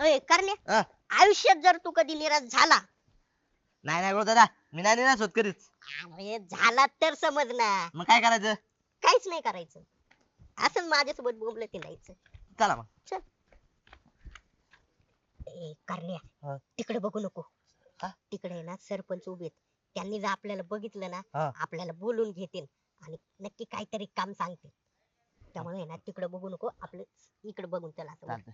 अय करण्या. हा. आयुष्यात जर तू कधी निराश झाला. नाही नाही दादा मी नाही निराश होत कधीच. अरे झाला तर समज ना. मग काय करायचं? काहीच नाही करायचं. असं माझ्यासोबत बोंबलं ते नाहीच चला मग. ए करण्या. तिकडे बघू नको. का? तिकडे आहे ना सरपंच उभे आहेत. त्यांनी जर आपल्याला बघितलं ना हा. आपल्याला बोलून घेतील आणि नक्की काहीतरी काम सांगतील. त्यामुळे आहे ना तिकडे बघू नको. आपलं इकडे बघून. चालतंय.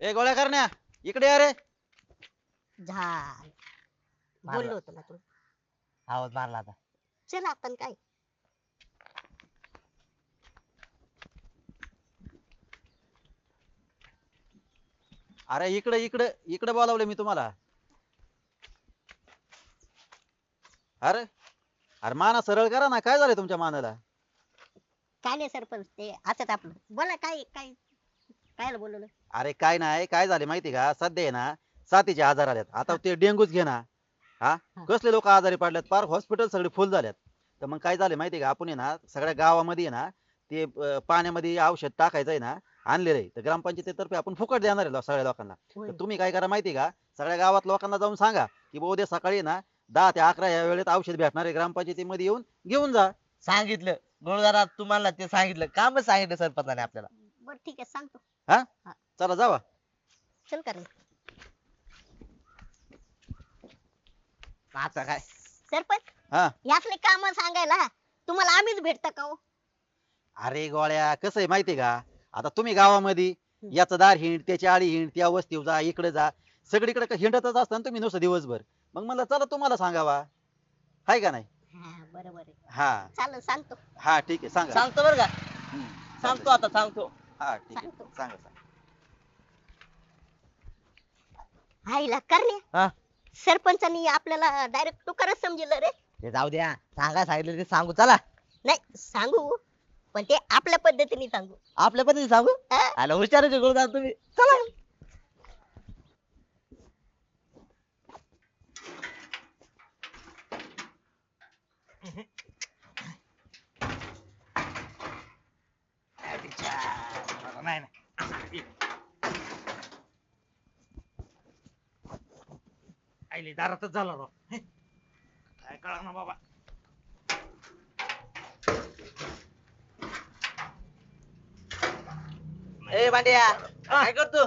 ए गोळ्या करण्या. इकडे या रे. झालं. मारलं. बोललो होतो ना तुला आवाज मारला आता. चल आपण काय? अरे इकडे इकडे इकडे बोलावले मी तुम्हाला. अरे अरे माना सरळ करा ना. काय झालं तुमच्या मानाला? काय नाही सरपंच ते असंच आपलं. बोला काय काय काय बोलवलं? अरे काय नाही काय झाले माहिती का? सध्या आहे ना साथीचे आजार आल्यात आता ते डेंगूच घे ना. हा? हा. कसले लोक आजारी पडल्यात पार हॉस्पिटल सगळे फुल झाल्यात तर मग काय झाले माहिती का? आपण आहे ना सगळ्या गावामध्ये आहे ना ते अं, पाण्यामध्ये औषध टाकायचं आहे ना आणलेलं आहे. तर ग्रामपंचायतीतर्फे आपण फुकट देणार आहे लो- सगळ्या लोकांना. होय. तर तुम्ही काय करा माहिती का? सगळ्या गावात लोकांना जाऊन सांगा की बुवा उद्या सकाळी ना दहा ते अकरा या वेळेत औषध भेटणार आहे ग्रामपंचायतीमध्ये येऊन घेऊन जा. सांगितलं. गुरुदारा तुम्हाला ते सांगितलं. कामच सांगितलं सरपंचाने आपल्याला. बरं ठीक आहे. सांगतो. चला जावा. चल कर. आता काय? सरपंच हा. यातले काम सांगायला तुम्हाला आम्हीच भेटता का हो? अरे गोळ्या कसं आहे माहितीये का? आता तुम्ही गावामध्ये याचं दार हिंड त्याची आळी हिंड त्या वस्तीवर जा इकडे जा. सगळीकडे का हिंडतच असता ना तुम्ही नुसतं दिवसभर. मग मला चला तुम्हाला सांगावा. हाय का नाही? हा बरोबर आहे. हा. चालेल सांगतो. हा ठीक आहे सांगा. सांगतो बरं का? हम्म, सांगतो आता सांगतो. हा ठीक आहे. सांगतो. सांगा सांगा. आईला करणे हा? सरपंचानी आपल्याला डायरेक्ट तुकारच समजलं रे. ते जाऊ द्या. सांगा सांगितलं ते सांगू. चला. नाही सांगू. पण ते आपल्या पद्धतीने सांगू. आपल्या पद्धतीने सांगू? हा? आला हुशाराचे गुरुदार तुम्ही? चला नाही नाही आईले दारातच झाला राव हे. काय कळा ना बाबा. ए भांड्या काय करतो?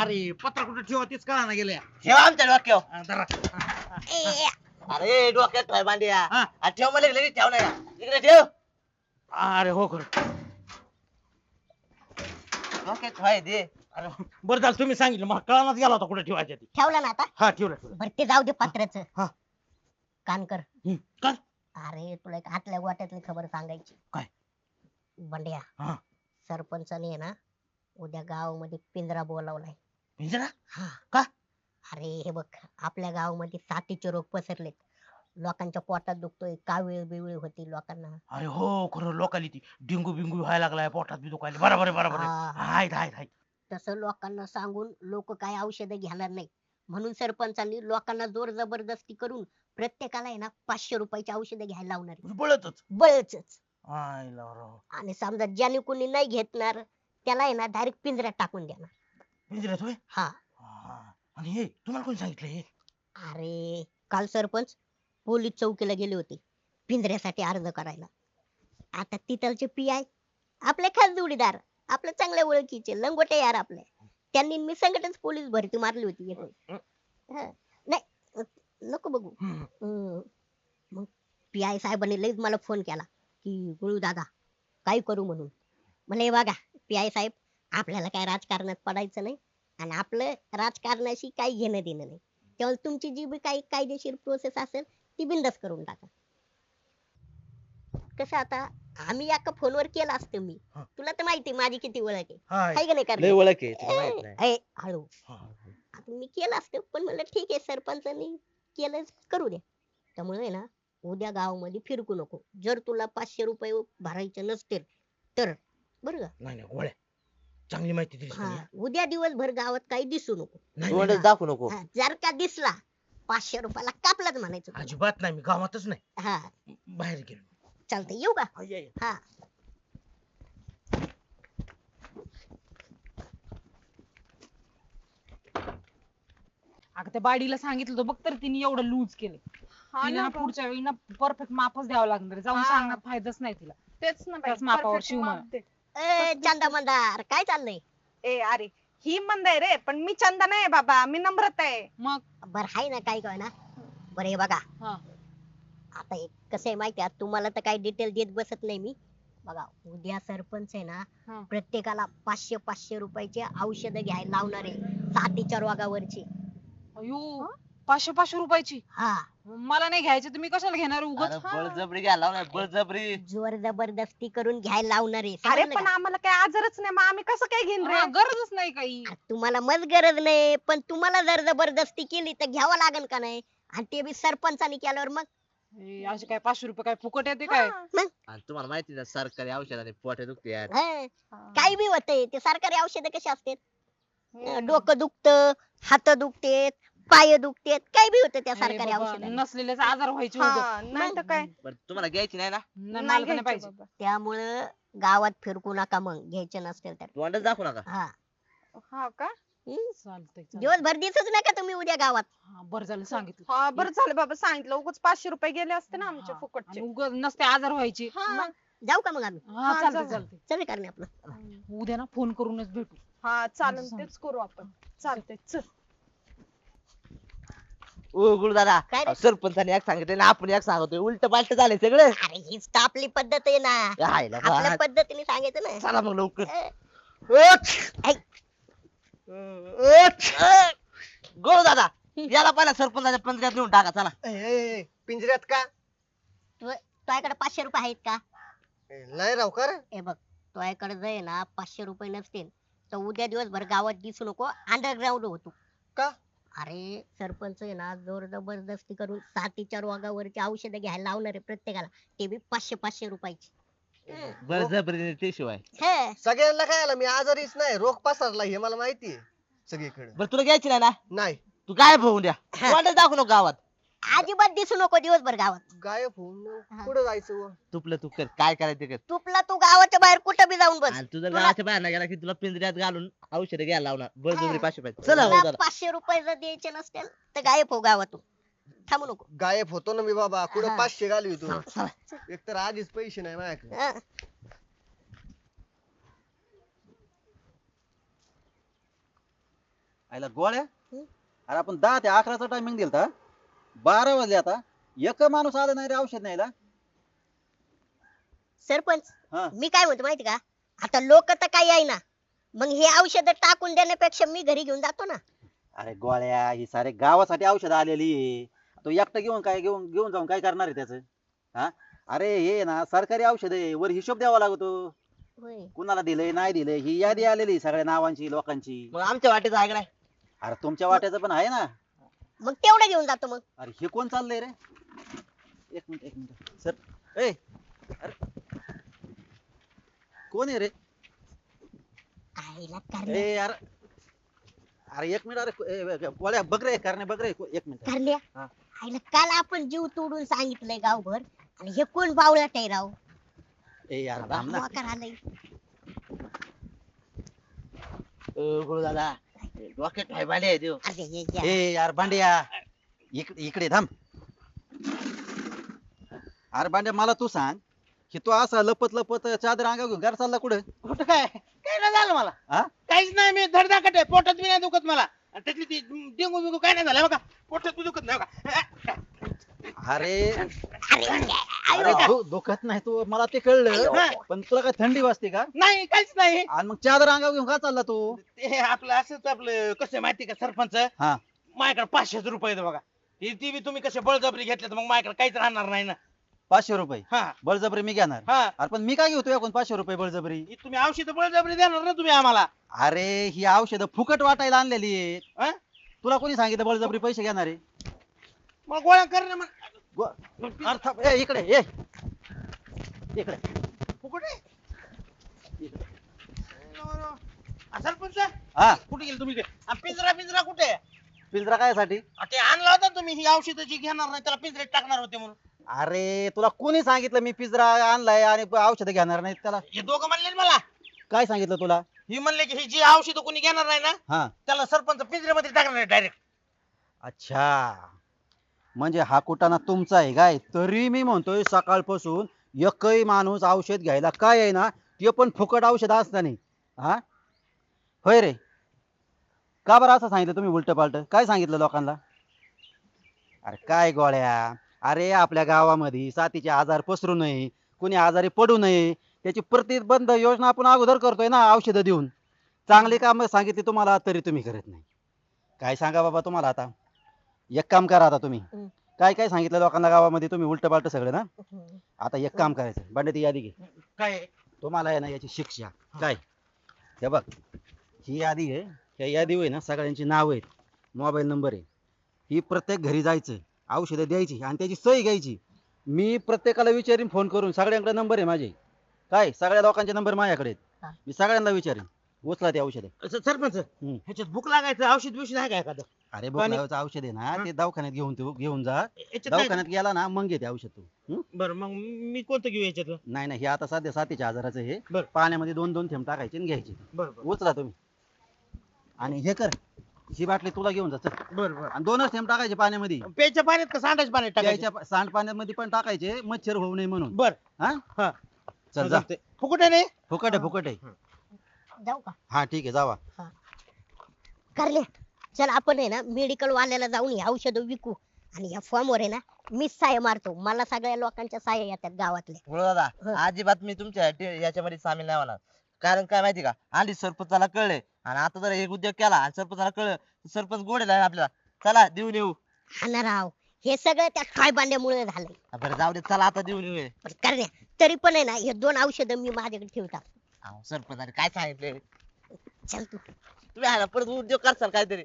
अरे पत्र कुठे ठेवा तेच कळा ना गेल्या. ठेवा आमच्या डोक्यावर. हा, अरे डोक्यात ठेव भांड्या. हा. आणि ठेव मला लगेच ठेव नाही. का इकडे ठेव. अरे हो खरं. डोक्यात ठेवाय दे. अरे बरं झालं तुम्ही सांगितलं. मला कळानाच गेला होता कुठे ठेवायच्या ती. ठेवलं ना आता? हा ठेवलं ठेवलं. बर ते जाऊ दे पत्राच. हा. कान कर. हम्म, काय अरे तुला एक आतल्या वाट्यातली खबर सांगायची. काय? बंड्या. सरपंचाने आहे ना उद्या गावामध्ये पिंजरा बोलावलाय. पिंजरा? हा. का? अरे हे बघ आपल्या गावामध्ये साथीचे रोग पसरलेत. लोकांच्या पोटात दुखतोय कावीळ बिवळी होती लोकांना. अरे हो खरं लोकाली ती. डिंगू बिंगू व्हायला लागलाय पोटात बी दुखायला. बरोबर आहे बरोबर आहे. हा, आहेत आहेत आहेत. तसं लोकांना सांगून लोक काय औषधं घेणार नाही म्हणून सरपंचांनी लोकांना जोर जबरदस्ती करून प्रत्येकाला आहे ना पाचशे रुपयाची औषधं घ्यायला लावणार आहे. बळतच. बळच राव. आणि समजा ज्याने कोणी नाही घेतणार त्याला आहे ना डायरेक्ट पिंजऱ्यात टाकून देणार. पिंजऱ्यात होय? हा. हा. आणि हे तुम्हाला कोणी सांगितलं हे? अरे काल सरपंच पोलीस चौकीला गेले होते पिंजऱ्यासाठी अर्ज करायला. आता तिथलचे पी आय आपले खास जोडीदार. आपल्या चांगल्या ओळखीचे लंगोटे यार आपले त्यांनी मी संघटन पोलीस भरती मारली होती एक. हा. नाही नको बघू मग पी आय साहेबांनी लगेच मला फोन केला की गुळू दादा काय करू म्हणून मला हे बघा पी आय साहेब आपल्याला काय राजकारणात पडायचं नाही आणि आपलं राजकारणाशी काही घेणं देणं नाही तेव्हा तुमची जी बी काही कायदेशीर प्रोसेस असेल ती बिंदस करून टाका कसं आता आम्ही एका फोनवर केलं असतं मी. हा. तुला तर माहिती आहे माझी किती ओळख आहे. हाय. हाय का नाही लय करणे? ओळख आहे तुला माहीत नाही. ए, हळू. आता मी केलं असतं पण म्हणलं ठीक आहे सरपंचांनी केलं करू दे त्यामुळे आहे ना उद्या गावामध्ये फिरकू नको. जर तुला पाचशे रुपये भरायचे नसतील तर बरं का? नाही नाही गोळ्या चांगली माहिती दिली हा. उद्या दिवसभर गावात काही दिसू नको. नाही, तोंडच दाखवू नको. हा, जर का दिसला पाचशे रुपयाला कापलाच म्हणायचं. तुला. अजिबात नाही मी गावातच नाही. हा. बाहेर गेलो. चालतंय येऊ का हा. हा अगं त्या बाडीला सांगितलं होतं बघ तर तिने एवढं लूज केलं हा तिला ना ना गं. पुढच्या वेळी ना परफेक्ट मापच द्यावं लागणार आहे. जाऊन हा. सांगण्यात फायदाच नाही तिला तेच ना बाई, त्याच मापावर perfect शिव माप. दे. ए चांदा मंदार काय चाललंय ए अरे ही मंद आहे रे पण मी चंदा नाही बाबा मी नम्रता आहे मग बर हाय ना काय काय ना बरं हे बघा हा आता एक कसं आहे माहिती आहे? तुम्हाला तर काही डिटेल देत बसत नाही मी. बघा उद्या सरपंच आहे ना हा. प्रत्येकाला पाचशे पाचशे रुपयाचे औषधं घ्यायला लावणार आहे साथीच्या रोगावरची. अयो पाचशे पाचशे रुपयाची? हा. मला नाही घ्यायचे तुम्ही कशाला घेणार उगाच? अरे बळजबरी घ्यायला लावलाय बळजबरी. जोर जबरदस्ती करून घ्यायला लावणार आहे अरे समजलं पण का? आम्हाला काही आजारच नाही मग आम्ही कसं काय घेईन रे? हा, गरजच नाही काही. आ, तुम्हाला मत गरज नाही पण तुम्हाला जर जबरदस्ती केली तर घ्यावं लागेल का नाही? आणि ते बी सरपंचाने केल्यावर मग? हे असे काय पाचशे रुपये काय फुकट येते काय? हा. आणि तुम्हाला माहिती ना सरकारी औषधाने पोटे दुखते यार. हा, हा. काही बी होतंय ते सरकारी औषधं कशी असतात. डोकं दुखतं हात दुखतेत पाय दुखतेत काही बी होतं त्या हे सरकारी बाबा, औषधाने. नसलेलेच आजार व्हायचे उगाच. हा, नाही तर काय? पण तुम्हाला घ्यायची नाही ना? न- मला नाही तर नाही घ्यायचं पाहिजे. बाबा. त्यामुळं गावात फिरकू नका मग घ्यायचे नसतील तर तोंडच दाखवू नका. हा. हा का? हम्म. चालतंय चालतंय. दिवसभर दिसच नका तुम्ही उद्या गावात. हा, बरं झालं सांगितलं. हा बरं झालं बाबा सांगितलं. उगाच पाचशे रुपये गेले असते ना आमचे हा, फुकटचे. आणि उगाच नसते आजार व्हायचे. हा. जाऊ का मग आम्ही हा हा, चालतंय जाऊ. चालतंय. चल करणे आपलं. उद्या ना फोन करूनच भेटू. हा चालेल. तेच करू आपण. चालतंय चल. ओ गुरुदादा काय रे? सरपंचाने एक सांगितलं ना आपण एक सांगतोय. उलट पालट झाले सगळं. अरे हीच तर आपली पद्धत आहे ना. आपल्या. पद्धतीने सांगायचं ना. चला मग लवकर. अ. उठ. गुरुदादा याला पहिला सरपंचाच्या पंचायत नेऊन टाका चला. पिंजऱ्यात का? तुझ्याकडे पाचशे रुपये आहेत का? लय राव कर हे बघ तुझ्याकडे जर आहे ना पाचशे रुपये नसतील तर उद्या दिवसभर गावात दिसू नको अंडरग्राऊंड होतो का? अरे सरपंच आहे ना जोर जबरदस्ती करून साथीच्या रोगावरची औषधं घ्यायला लावणार आहे प्रत्येकाला. ते बी पाचशे पाचशे रुपयाची. बळजबरी ते शिवाय. हे, सगळ्यांना काय आलं? मी आजारीच नाही. रोग पसरला हे मला माहिती आहे सगळीकडे. बरं तुला घ्यायची नाही ना? नाही. तू गायब होऊन द्या. तोंडच दाखवू नको गावात. अजिबात दिसू नको दिवसभर गावात. गायब होऊन. कुठं जायचं व? तुपलं तू कर. काय करायचं ते कर. तुपला तू गावाच्या बाहेर कुठं बी जाऊन बस. आणि तुझं तुला- गावाच्या बाहेर नाही गेला की तुला पिंजऱ्यात घालून औषध घ्यायला लावणार. बळजबरी हा. पाचशे पाहिजे चला हो जरा. पाचशे रुपये जर द्यायचे नसतील तर गायब हो गावातून. थांबू नको गायब होतो ना मी बाबा. कुठं पाचशे घालू तू. एक तर आधीच पैसे नाही माझ्याकडे हा. आयला गोळ्या हं? अरे आपण दहा ते अकराचा टायमिंग दिलता बारा वाजले आता एक माणूस आला नाही रे औषध न्यायला सरपंच हा. मी काय म्हणतो माहिती का आता लोक तर काही आहे ना मग हे औषध टाकून देण्यापेक्षा मी घरी घेऊन जातो ना अरे गोळ्या ही सारे गावासाठी औषध आलेली आहे. तो एकटा घेऊन काय घेऊन घेऊन जाऊन काय करणार आहे त्याच? हा? अरे हे ना सरकारी औषध आहे. वर हिशोब द्यावा लागतो. होय. कुणाला दिलंय नाही दिलंय ही यादी आलेली आहे सगळ्या नावांची लोकांची. मग आमच्या वाटेचं आहे का नाही? अरे तुमच्या वाट्याचं पण आहे ना. मग तेवढं घेऊन जातो मग. अरे हे कोण चाललंय रे? एक मिनिट एक मिनिट. सर ए अरे. कोण आहे रे? आईला करण्या. ए अरे. अरे एक मिनिट अरे ए, ए, गोळ्या बघ रे करणे बघ रे एक मिनिट. करण्या. हा. आईला काल आपण जीव तोडून सांगितलंय गावभर. आणि हे कोण बावळट आहे राव? ए यार थांब ना. वाकार आलंय. अ, गुरुदादा डोक्यात ठेवायला आहे देव अरे घ्या. ए यार भांड्या. इकडे इकडे थांब. अरे भांड्या मला तू सांग की तू असा लपत लपत चादर अंगा घेऊन घर चालला कुठं? कुठं काय? काय नाही झालं मला? हा? काहीच नाही मी धडधाकट आहे. पोटात बी नाही दुखत मला. आणि त्यातली ती डेंगू बिंगू काय नाही झालं बघा. दुखत नाही बघा अरे. अरे दु- दुखत नाही तू. मला ते कळलं पण तुला काय थंडी वाजते का? नाही काहीच नाही. आणि मग चादर अंगा घेऊन का चालला तू? ते आपलं असंच आपलं कसं आहे माहिती का सरपंच? हा. माझ्याकडे पाचशेच रुपये आहेत बघा. ती ती बी तुम्ही कसे बळजबरी घेतले तर मग माझ्याकडे काहीच राहणार नाही ना. पाचशे रुपये? हा. बळजबरी मी घेणार. हा. अरे पण मी काय घेतो एकूण पाचशे रुपये बळजबरी? ही तुम्ही औषध बळजबरी देणार ना तुम्ही आम्हाला. अरे ही औषधं फुकट वाटायला आणलेली आहेत. हा? तुला कोणी सांगितलं बळजबरी पैसे घेणार? आहे मग गोळ्या कर ना मग. गो- अरे थांब, ए, इकडे. ये इकडे. आहे इकडे. सरपंच? हा. कुठे गेले तुम्ही ते? आ, पिंजरा पिंजरा कुठे? आहे? पिंजरा काय साठी आ, ते आणला होता तुम्ही ही औषध जी घेणार नाही त्याला पिंजऱ्यात टाकणार होते म्हणून. अरे तुला कोणी सांगितलं मी पिंजरा आणलाय आणि औषधं घेणार नाही त्याला? हे दोघं म्हणले ना मला. काय सांगितलं तुला? ही म्हणले की ही जी औषध कोणी घेणार नाही ना हा. त्याला सरपंच पिंजऱ्यामध्ये टाकणार आहे डायरेक्ट अच्छा. म्हणजे हा कुटाणा तुमचा आहे काय? तरी मी म्हणतोय सकाळपासून एकही माणूस औषध घ्यायला काय आहे ना ते पण फुकट औषध असताना. हा? होय रे. का बरं असं सांगितलं तुम्ही उलट पालट काय सांगितलं लोकांना? अरे काय गोळ्या? अरे आपल्या गावामध्ये साथीचे आजार पसरू नये कुणी आजारी पडू नये त्याची प्रतिबंध योजना आपण अगोदर करतोय ना औषधं देऊन. चांगली कामं सांगितली तुम्हाला तरी तुम्ही करत नाही. काय सांगा बाबा तुम्हाला आता? एक काम करा आता तुम्ही. हम्म. काय काय सांगितलं लोकांना गावामध्ये? तुम्ही उलट पालट सगळं ना? आता एक काम करायचं. बंडे ती यादी घे. काय? तुम्हाला आहे ना याची शिक्षा. काय? हे बघ. ही यादी आहे. त्या यादी आहे ना सगळ्यांची नाव आहेत. मोबाईल नंबर आहे. ही प्रत्येक घरी जायचं. औषधं द्यायची आणि त्याची सही घ्यायची. मी प्रत्येकाला विचारीन फोन करून. सगळ्यांकडे नंबर आहे माझे. काय? सगळ्या लोकांचे नंबर माझ्याकडे हा. आहेत मी सगळ्यांना विचारेन. उचला ते औषधे. स- सरपंच हम्म. ह्याच्यात भूक लागायचं औषध बिवषध आहे का एखादं? अरे बोलावचं औषध आहे ना ते दवाखान्यात घेऊन तू घेऊन जा. याच्यात दवाखान्यात गेला ना मग घेते औषध तू. हं? का? बरं मग मी कोणतं घेऊ याच्यात नाही नाही हे आता सध्या सातीच्या आजाराचं हे बरं. पाण्यामध्ये दोन दोन थेंब टाकायचे आणि घ्यायचे. बरं बरं. उचला तुम्ही. आणि हे कर. ही बाटली तुला घेऊन जा चल. बरं बरं. आणि दोनच थेंब टाकायचे पाण्यामध्ये. प्यायच्या पाण्यात का सांडाच्या पाण्यात टाकायचं? प्यायच्या पा- सांडपाण्यामध्ये पण टाकायचे मच्छर होऊ नये म्हणून. बर. हा? हा. चल जा. फुकट आहे नाही? फुकट आहे फुकट आहे. जाऊ का? हा ठीक आहे जावा. करले. चल आपण आहे ना मेडिकल वाल्याला जाऊन हे औषध विकू. आणि या फॉर्म वर आहे ना मीच साय मारतो. मला सगळ्या लोकांच्या साया येतात गावातले गुरु दादा. हं. अजिबात मी तुमच्या टे- याच्यामध्ये सामील नाही होणार. कारण काय माहिती का? आधी सरपंचाला कळले. आणि आता जर एक उद्योग केला आणि सरपंचाला कळलं तर सरपंच गोडेल आपल्याला. चला देऊन येऊ. हा राव. हे सगळं त्या काय बांड्यामुळे झालंय बरं जाऊ दे चला आता देऊन येऊ पण करण्या तरी पण आहे ना हे दोन औषध मी माझ्याकडे ठेवतात. अहो, सरपंचाने काय सांगितले चल तू. तुम्ही परत उद्योग करसाल काहीतरी.